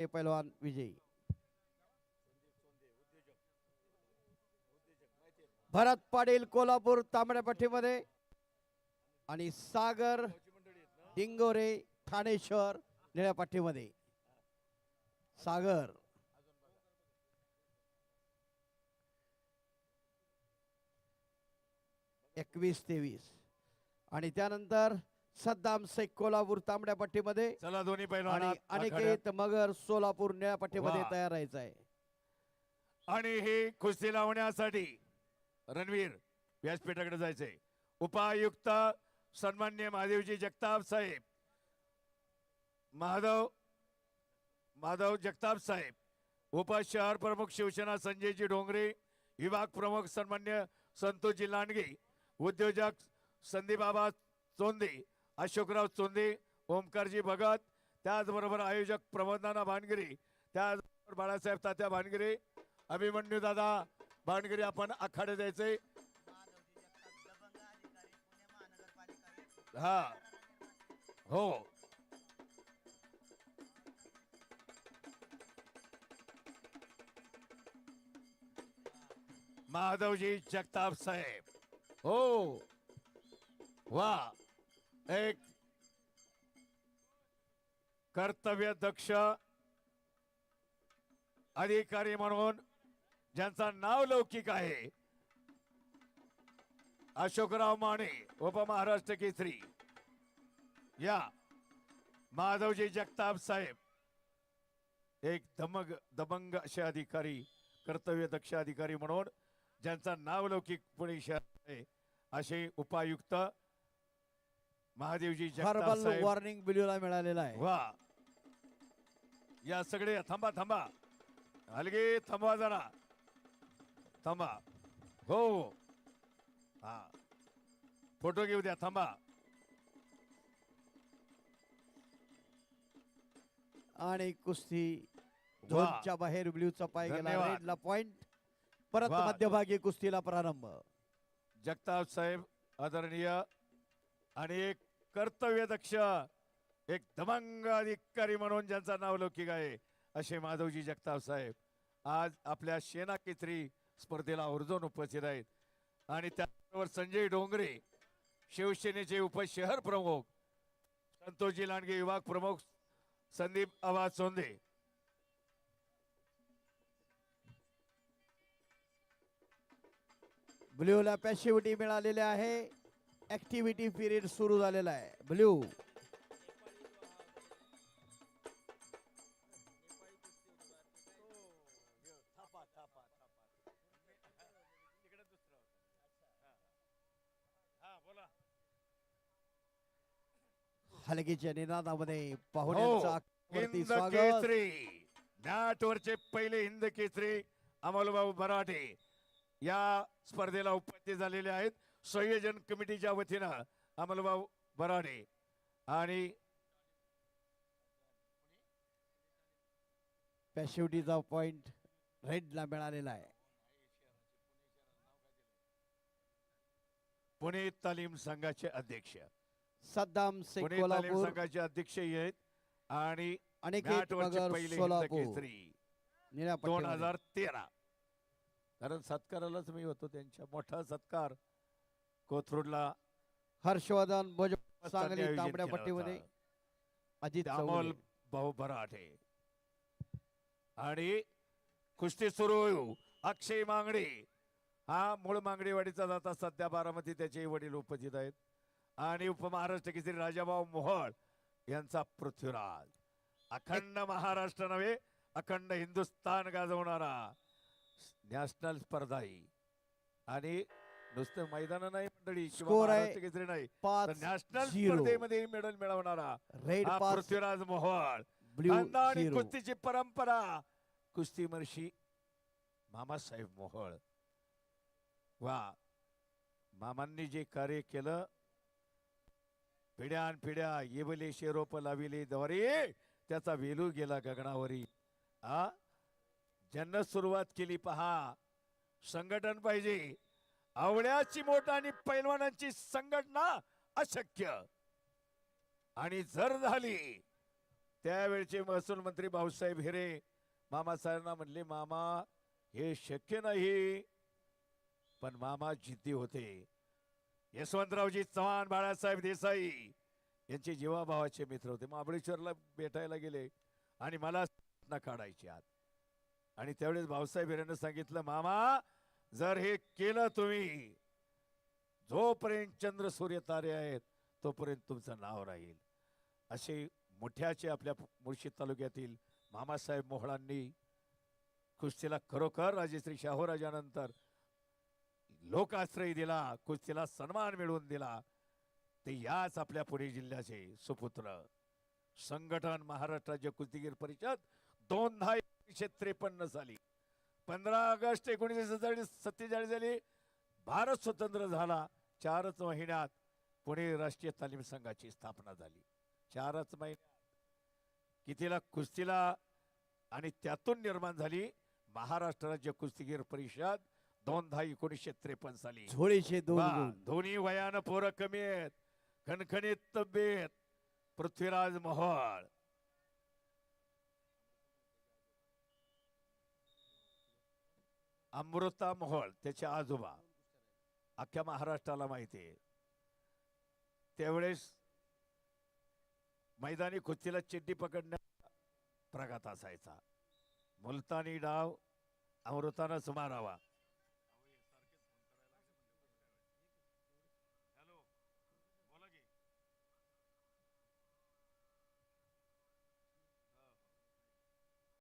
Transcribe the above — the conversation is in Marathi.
हे पैलवान विजयी। भरत पाटील कोल्हापूर तांबड्या पट्टीमध्ये आणि सागर डिंगोरे ठाणे शहर निळ्या पट्टीमध्ये। सागर। एकवीस तेवीस आणि त्यानंतर सद्दाम शेख कोल्हापूर तांबड्या पट्टीमध्ये. चला दोन्ही पैलवान आणि अनिकेत मगर सोलापूर निळ्या पट्टीमध्ये वा. तयार राहायचं आहे. आणि ही कुस्ती लावण्यासाठी रणवीर व्यासपीठाकडे जायचंय उपायुक्त सन्मान्य महादेवजी जगताप साहेब माधव माधव जगताप साहेब उप शहर प्रमुख शिवसेना संजयजी डोंगरे विभाग प्रमुख सन्मान्य संतोषजी लांडगे उद्योजक संदीपबाबा चोंदे अशोकराव चोंदे ओमकारजी भगत त्याचबरोबर आयोजक प्रबंधाना भानगिरी त्याचबरोबर बाळासाहेब तात्या भानगिरी अभिमन्यू दादा भानगिरी आपण आखाडे द्यायचे. हा. हो. माधवजी जगताप साहेब. हो. वा. एक कर्तव्य दक्ष अधिकारी म्हणून ज्यांचा नाव लौकिक आहे. अशोकराव माने उपमहाराष्ट्र केसरी. या माधवजी जगताप साहेब. एक दमग दबंग असे अधिकारी कर्तव्य दक्ष अधिकारी म्हणून ज्यांचा नाव लौकिक पुणे शहर आहे असे उपायुक्त महादेवजी जगताप हर्बल साहेब. वॉर्निंग बिल्यूला मिळालेला आहे. वा. या सगळे थांबा थांबा. हलगे थांबवा जरा. थांबा. हो हो. हा. फोटो घेऊ द्या थांबा. आणि कुस्ती. झोनच्या बाहेर ब्ल्यूचा पाय गेला धन्यवाद. रेडला पॉइंट. परत वा. मध्यभागी कुस्तीला प्रारंभ. जगताप साहेब आदरणीय आणि एक कर्तव्य दक्ष एक दमंग अधिकारी म्हणून ज्यांचा नाव लौकिक आहे असे माधवजी जगताप साहेब. आज आपल्या सेना केसरी स्पर्धेला आवर्जून उपस्थित आहेत. आणि त्याबरोबर संजय डोंगरे शिवसेनेचे उपशहर प्रमुख संतोषजी लांडगे विभाग प्रमुख संदीप आवाज सोंदे. ब्ल्यूला पॅशिव्हिटी मिळालेली आहे. ऍक्टिव्हिटी पिरियड सुरू झालेला आहे. ब्ल्यू हलगीच्या निनादामध्ये पाहुण्यांचं हो. स्वागत. नॅटवरचे पहिले हिंद केसरी अमोलबाबू मराठे या स्पर्धेला उपस्थित झालेले आहेत. संयोजन कमिटीच्या वतीनं अमोलबाबू बराडे आणि पॅसिव्हिटीचा पॉइंट रेडला मिळालेला आहे. पुणे तालीम संघाचे अध्यक्ष. सद्दाम शेख पुणे तालीम कोल्हापूर. संघाचे अध्यक्ष आहेत आणि अनिकेत नॅटवरचे मगर पहिले हिंद सोलापूर. केसरी. निळ्या दोन पट्टीमध्ये. हजार तेरा. कारण सत्कारालाच मी होतो त्यांच्या. मोठा सत्कार. कोथरूडला हर्षवर्धन भोजन सांगली तांबड्या पट्टीमध्ये. अजित अमोल. भाऊ बराठे आणि कुस्ती सुरू अक्षय मांगडे. हा मूळ मांगडेवाडीचा जाता सध्या बारामती त्याचे वडील उपस्थित आहेत. आणि उपमहाराष्ट्र केसरी राजाभाऊ मोहोळ यांचा पृथ्वीराज. अखंड महाराष्ट्र नव्हे अखंड हिंदुस्थान गाजवणारा नॅशनल स्पर्धा ही आणि नुसतं मैदान नाही मंडळी Score आहे नाही तर पाच नॅशनल झिरो स्पर्धेमध्ये मेडल मिळवणारा रेड हा पाच पृथ्वीराज मोहोळ. ब्ल्यू झिरो कुस्तीची परंपरा. कुस्ती मर्शी मामासाहेब मोहोळ. वा मामांनी जे कार्य केलं पिढ्यान पिढ्या येबले शेरोप लाविले दवारे त्याचा वेलू गेला गगनावरी. आ ज्यांना सुरुवात केली पहा संघटन पाहिजे. आवड्याची मोठ आणि पैलवानांची संघटना अशक्य. आणि जर झाली त्यावेळचे महसूल मंत्री भाऊसाहेब हिरे मामासाहेबांना म्हणले मामा हे शक्य नाही पण मामा जिद्दी होते. यशवंतरावजी चव्हाण बाळासाहेब देसाई यांचे जीवाभावाचे मित्र होते. महाबळेश्वरला भेटायला गेले आणि मला काढायची आत. आणि त्यावेळेस भाऊसाहेब हिरेनं सांगितलं मामा जर हे केलं तुम्ही जोपर्यंत चंद्र सूर्य तारे आहेत तोपर्यंत तुमचं नाव राहील. असे मोठ्याचे आपल्या मुळशी तालुक्यातील मामासाहेब मोहळांनी कुस्तीला खरोखर राजश्री शाहूराजानंतर लोकाश्रय दिला कुस्तीला सन्मान मिळवून दिला ते याच आपल्या पुणे जिल्ह्याचे सुपुत्र. संघटन महाराष्ट्र राज्य कुस्तीगीर परिषद दोनदा एकशे त्रेपन्न साली. पंधरा ऑगस्ट एकोणीसशे सत्तेचाळीस सत्तेचाळीस साली भारत स्वतंत्र झाला. चारच महिन्यात पुणे राष्ट्रीय तालीम संघाची स्थापना झाली. चारच महिन्यात कितीला कुस्तीला आणि त्यातून निर्माण झाली महाराष्ट्र राज्य कुस्तीगीर परिषद दोनदा एकोणीसशे त्रेपन्न साली. दोन गुण. दोन्ही वयानं पोरं कमी आहेत. खणखणीत तब्येत पृथ्वीराज मोहोळ. अमृता मोहोळ त्याचे आजोबा. अख्ख्या महाराष्ट्राला माहिती आहे. त्यावेळेस मैदानी कुस्तीला चिड्डी पकडण्या प्रघात असायचा. मुलतानी डाव अमृतानंच मारावा.